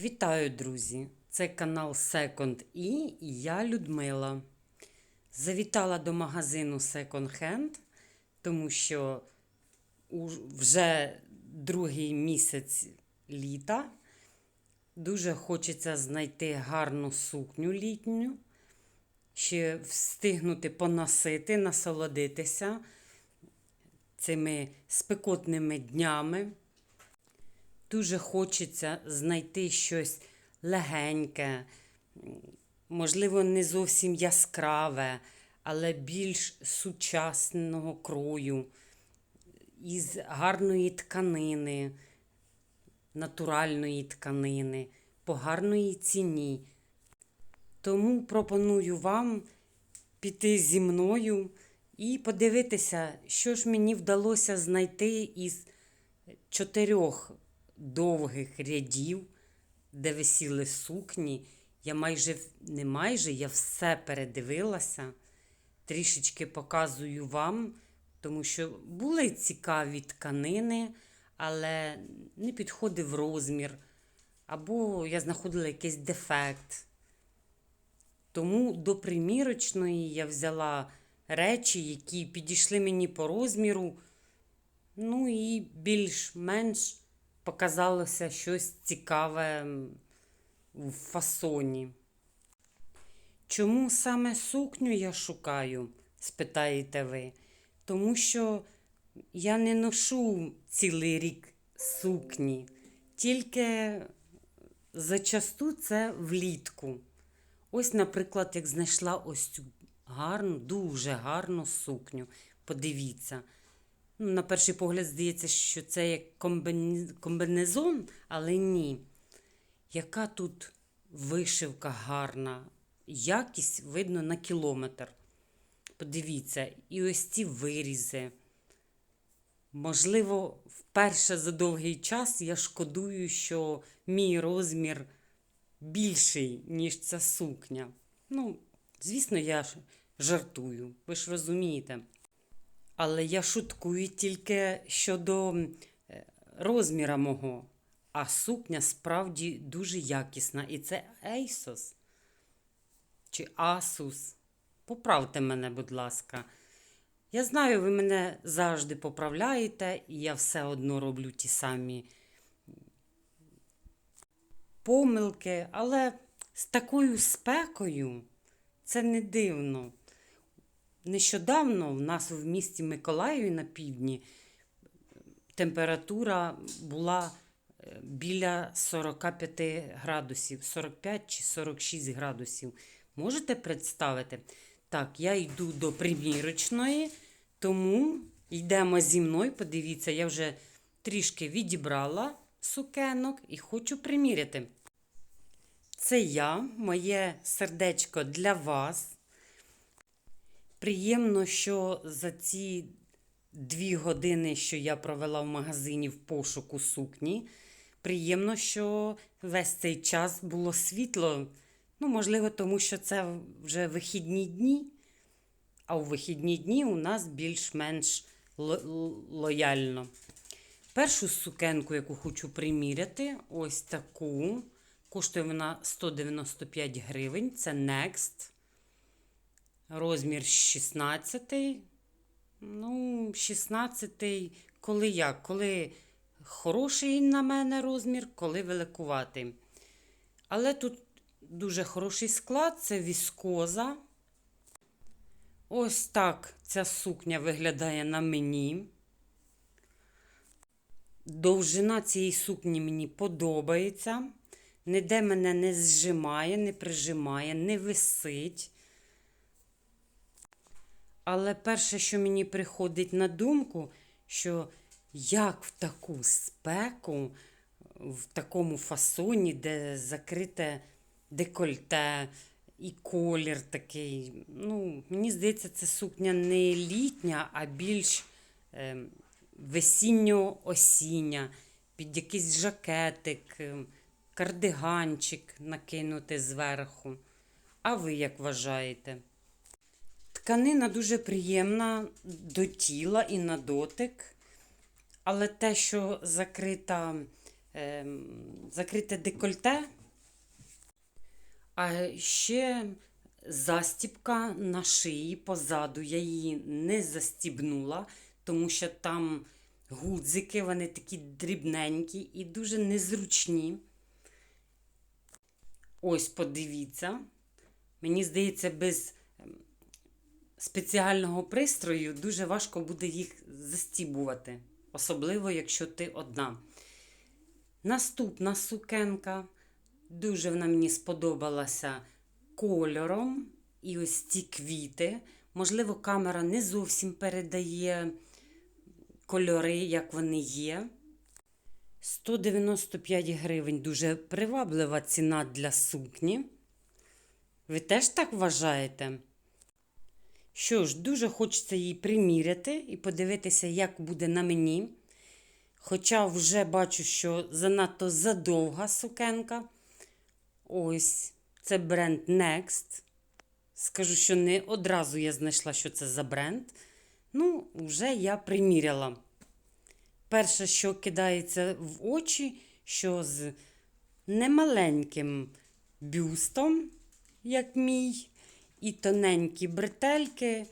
Вітаю, друзі! Це канал Second E і я Людмила. Завітала до магазину Second Hand, тому що вже другий місяць літа. Дуже хочеться знайти гарну сукню літню, ще встигнути поносити, насолодитися цими спекотними днями. Дуже хочеться знайти щось легеньке, можливо, не зовсім яскраве, але більш сучасного крою, із гарної тканини, натуральної тканини, по гарної ціні. Тому пропоную вам піти зі мною і подивитися, що ж мені вдалося знайти із чотирьох довгих рядів, де висіли сукні. Я майже не майже, я все передивилася. Трішечки показую вам, тому що були цікаві тканини, але не підходив розмір, або я знаходила якийсь дефект. Тому до примірочної я взяла речі, які підійшли мені по розміру. Ну і більш-менш показалося щось цікаве в фасоні. Чому саме сукню я шукаю? спитаєте ви. Тому що я не ношу цілий рік сукні, тільки зачасту це влітку. Ось, наприклад, як знайшла ось цю гарну, дуже гарну сукню. Подивіться. Ну, На перший погляд здається, що це як комбіне- комбинезон, але ні. Яка тут вишивка гарна, якість видно на кілометр. Подивіться, і ось ці вирізи. Можливо, вперше за довгий час я шкодую, що мій розмір більший, ніж ця сукня. Ну, звісно, я жартую, ви ж розумієте. Але я шуткую тільки щодо е, розміра мого. А сукня справді дуже якісна. І це Asos чи Asus. Поправте мене, будь ласка. Я знаю, ви мене завжди поправляєте, і я все одно роблю ті самі помилки, але з такою спекою це не дивно. Нещодавно в нас в місті Миколаєві на півдні температура була е, біля 45 градусів, 45 чи 46 градусів. Можете представити? Так, я йду до примірочної, тому йдемо зі мною. Подивіться, я вже трішки відібрала сукенок і хочу приміряти. Це я, моє сердечко для вас. Приємно, що за ці дві години, що я провела в магазині в пошуку сукні, приємно, що весь цей час було світло. Ну, можливо, тому що це вже вихідні дні, а у вихідні дні у нас більш-менш лояльно. Першу сукенку, яку хочу приміряти, ось таку. Коштує вона 195 гривень. Це Next. Розмір 16. Ну, 16, коли як? Коли хороший на мене розмір, коли великуватий. Але тут дуже хороший склад, це віскоза. Ось так ця сукня виглядає на мені. Довжина цієї сукні мені подобається. Ніде мене не зжимає, не прижимає, не висить. Але перше, що мені приходить на думку, що як в таку спеку, в такому фасоні, де закрите декольте і колір такий. Ну, мені здається, це сукня не літня, а більш е, весінньо-осіння, під якийсь жакетик, е, кардиганчик накинути зверху. А ви як вважаєте? Тканина дуже приємна до тіла і на дотик. Але те, що закрита ем, закрите декольте. А ще застібка на шиї позаду. Я її не застібнула, тому що там гудзики, вони такі дрібненькі і дуже незручні. Ось подивіться. Мені здається, без спеціального пристрою дуже важко буде їх застібувати, особливо, якщо ти одна. Наступна сукенка. Дуже вона мені сподобалася кольором. І ось ці квіти. Можливо, камера не зовсім передає кольори, як вони є. 195 гривень дуже приваблива ціна для сукні. Ви теж так вважаєте? Що ж, дуже хочеться її приміряти і подивитися, як буде на мені. Хоча вже бачу, що занадто задовга сукенка. Ось, це бренд Next. Скажу, що не одразу я знайшла, що це за бренд. Ну, вже я приміряла. Перше, що кидається в очі, що з немаленьким бюстом, як мій, і тоненькі бретельки,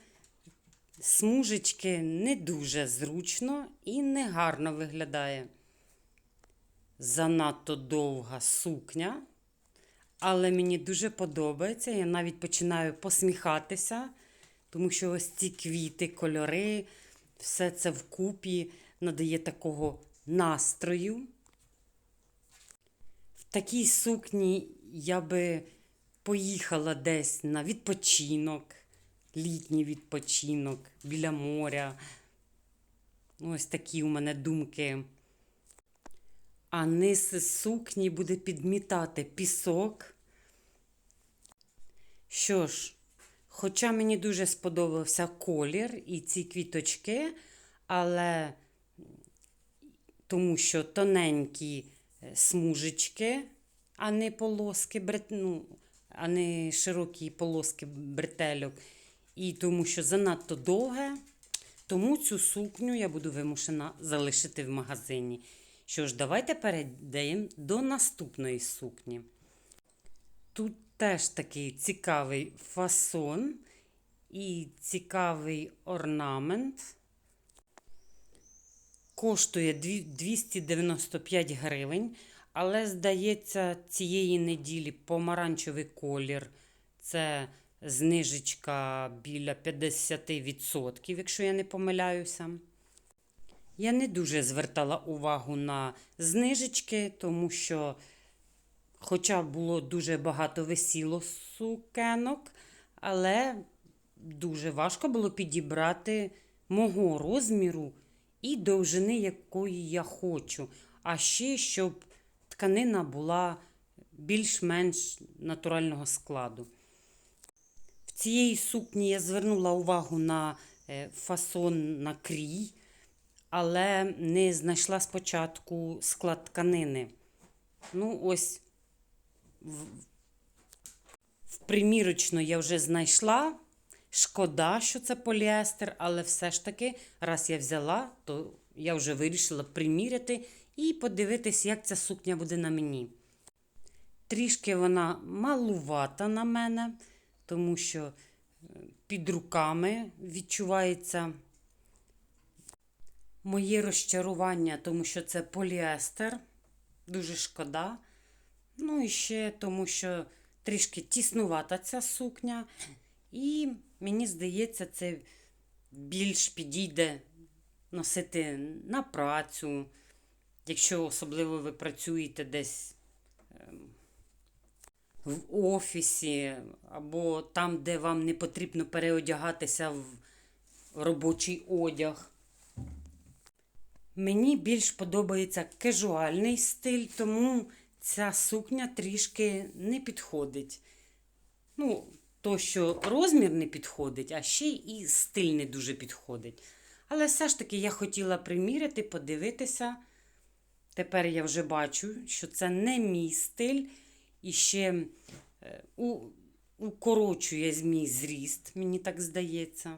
смужечки не дуже зручно і не гарно виглядає. Занадто довга сукня, але мені дуже подобається. Я навіть починаю посміхатися, тому що ось ці квіти, кольори, все це вкупі надає такого настрою. В такій сукні я би поїхала десь на відпочинок, літній відпочинок біля моря. Ось такі у мене думки. А низ сукні буде підмітати пісок. Що ж, хоча мені дуже сподобався колір і ці квіточки, але тому що тоненькі е, смужечки, а не полоски, ну, а не широкі полоски бретельок. І тому що занадто довге, тому цю сукню я буду вимушена залишити в магазині. Що ж, давайте перейдемо до наступної сукні. Тут теж такий цікавий фасон і цікавий орнамент. Коштує 295 гривень, але, здається, цієї неділі помаранчевий колір це знижечка біля 50%, якщо я не помиляюся. Я не дуже звертала увагу на знижечки, тому що, хоча було дуже багато весіло сукенок, але дуже важко було підібрати мого розміру і довжини, якої я хочу. А ще, щоб тканина була більш-менш натурального складу. В цієї сукні я звернула увагу на е, фасон на крій, але не знайшла спочатку склад тканини. Ну, ось в, в примірочно я вже знайшла. Шкода, що це поліестер, але все ж таки, раз я взяла, то я вже вирішила приміряти і подивитись, як ця сукня буде на мені. Трішки вона малувата на мене, тому що е, під руками відчувається моє розчарування, тому що це поліестер. Дуже шкода. Ну і ще тому, що трішки тіснувата ця сукня. І мені здається, це більш підійде носити на працю, якщо особливо ви працюєте десь ем, в офісі, або там, де вам не потрібно переодягатися в робочий одяг. Мені більш подобається кежуальний стиль, тому ця сукня трішки не підходить. Ну, то, що розмір не підходить, а ще і стиль не дуже підходить. Але все ж таки я хотіла приміряти, подивитися. Тепер я вже бачу, що це не мій стиль. І ще е, у, укорочує мій зріст, мені так здається.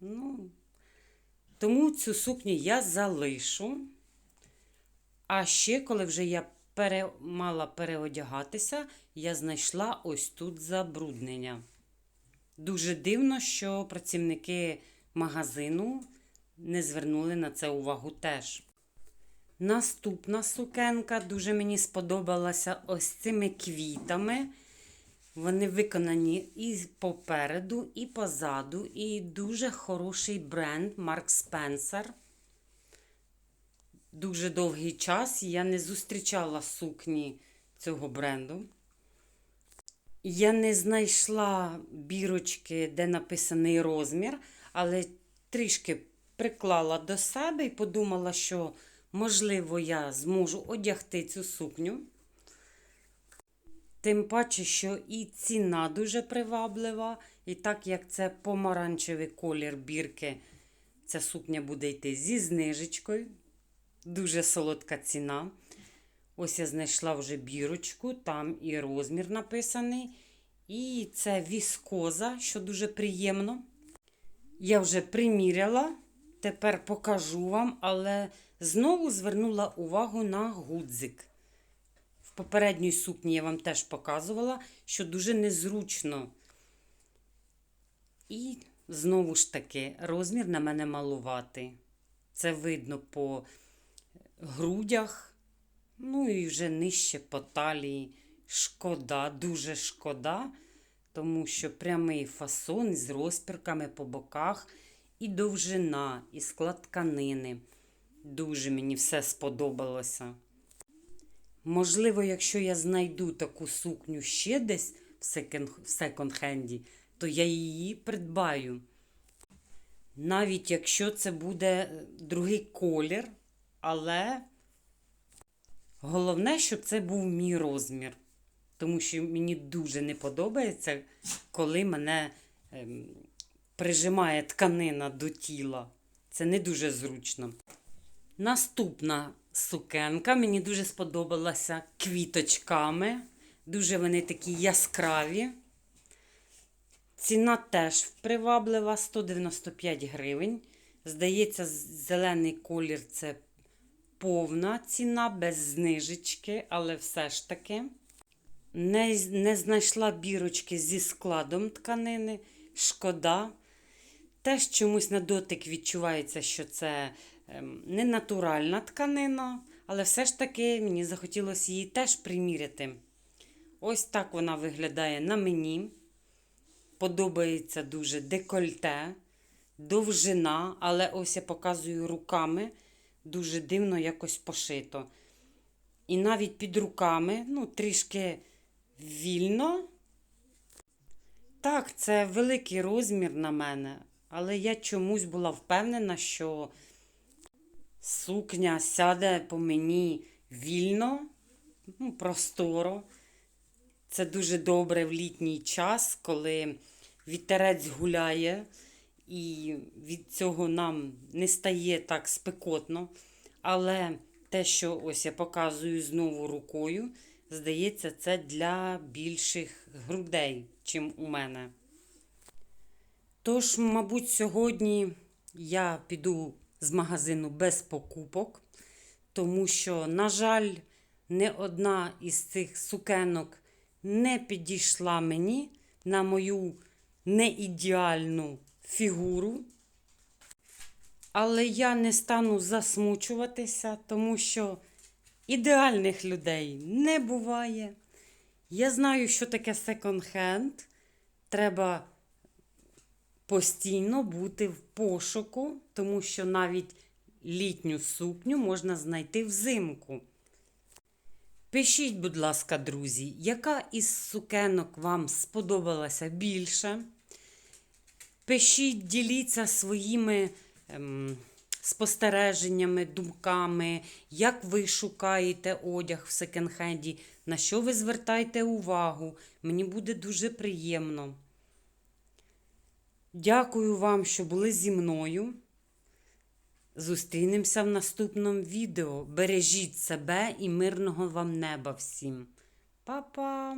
Ну, Тому цю сукню я залишу. А ще, коли вже я пере... мала переодягатися, я знайшла ось тут забруднення. Дуже дивно, що працівники магазину не звернули на це увагу теж. Наступна сукенка дуже мені сподобалася ось цими квітами. Вони виконані і попереду, і позаду, і дуже хороший бренд Марк Спенсер. Дуже довгий час я не зустрічала сукні цього бренду. Я не знайшла бірочки, де написаний розмір, але трішки приклала до себе і подумала, що, можливо, я зможу одягти цю сукню. Тим паче, що і ціна дуже приваблива, і так як це помаранчевий колір бірки, ця сукня буде йти зі знижечкою. Дуже солодка ціна. Ось я знайшла вже бірочку, там і розмір написаний. І це віскоза, що дуже приємно. Я вже приміряла, тепер покажу вам, але знову звернула увагу на гудзик. В попередній сукні я вам теж показувала, що дуже незручно. І знову ж таки, розмір на мене малуватий. Це видно по грудях, ну і вже нижче по талії. Шкода, дуже шкода, тому що прямий фасон з розпірками по боках, і довжина, і склад тканини. Дуже мені все сподобалося. Можливо, якщо я знайду таку сукню ще десь в секонд- в секонд-хенді, то я її придбаю. Навіть якщо це буде е, другий колір, але головне, щоб це був мій розмір. Тому що мені дуже не подобається, коли мене ем, прижимає тканина до тіла. Це не дуже зручно. Наступна сукенка мені дуже сподобалася квіточками. Дуже вони такі яскраві. Ціна теж приваблива 195 гривень. Здається, зелений колір це повна ціна, без знижечки, але все ж таки. Не, не знайшла бірочки зі складом тканини. Шкода. Теж чомусь на дотик відчувається, що це ем, не натуральна тканина, але все ж таки мені захотілося її теж приміряти. Ось так вона виглядає на мені. Подобається дуже декольте, довжина, але ось я показую руками, дуже дивно якось пошито. І навіть під руками, ну, трішки вільно. Так, це великий розмір на мене, але я чомусь була впевнена, що сукня сяде по мені вільно, ну, просторо. Це дуже добре в літній час, коли вітерець гуляє, і від цього нам не стає так спекотно. Але те, що ось я показую знову рукою, здається, це для більших грудей, чим у мене. Тож, мабуть, сьогодні я піду з магазину без покупок, тому що, на жаль, не одна із цих сукенок не підійшла мені на мою неідеальну фігуру. Але я не стану засмучуватися, тому що ідеальних людей не буває. Я знаю, що таке секонд-хенд. Треба постійно бути в пошуку, тому що навіть літню сукню можна знайти взимку. Пишіть, будь ласка, друзі, яка із сукенок вам сподобалася більше? Пишіть, діліться своїми ем, спостереженнями, думками, як ви шукаєте одяг в секонд-хенді, на що ви звертаєте увагу. Мені буде дуже приємно. Дякую вам, що були зі мною. Зустрінемося в наступному відео. Бережіть себе і мирного вам неба всім. Па-па!